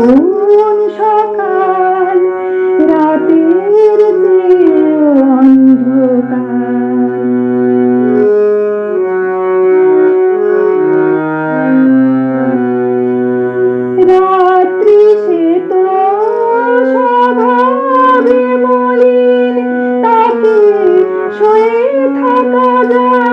কোন সকাল? রাতের অন্ধকার। রাত্রি সে তো স্বভাবে মলিন তাকে শুয়ে থাকা যায়।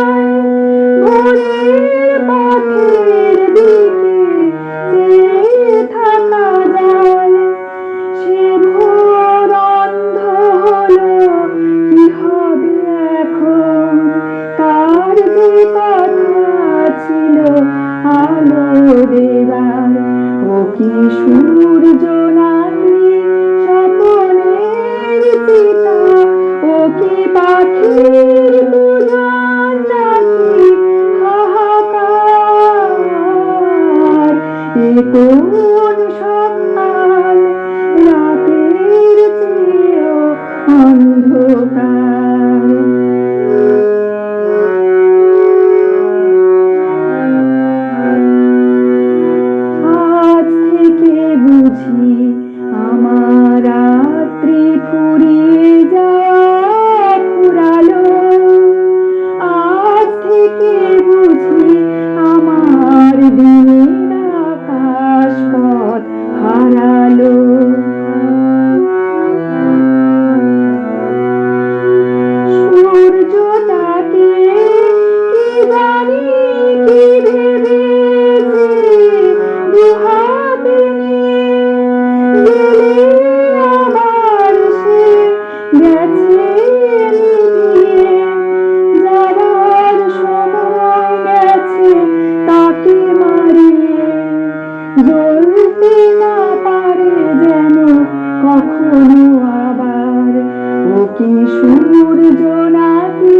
কোন সকাল, রাতের চেয়েও অন্ধকার। আজ থেকে বুঝি আমার রাত্রি ফুরিয়ে যায় ফুরালো আজ থেকে জ্বলতে না পারে যেন কখনো আবার। ও কি সূর্য নাকি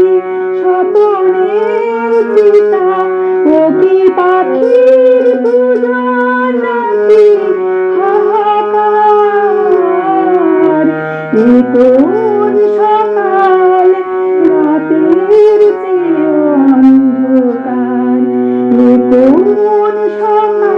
স্বপনের চিতা ও কি পাখির পূজা নাকি হাহাকার। এ কোন সকাল? রাতের চেয়ে অন্ধকার। এ কোন সকাল?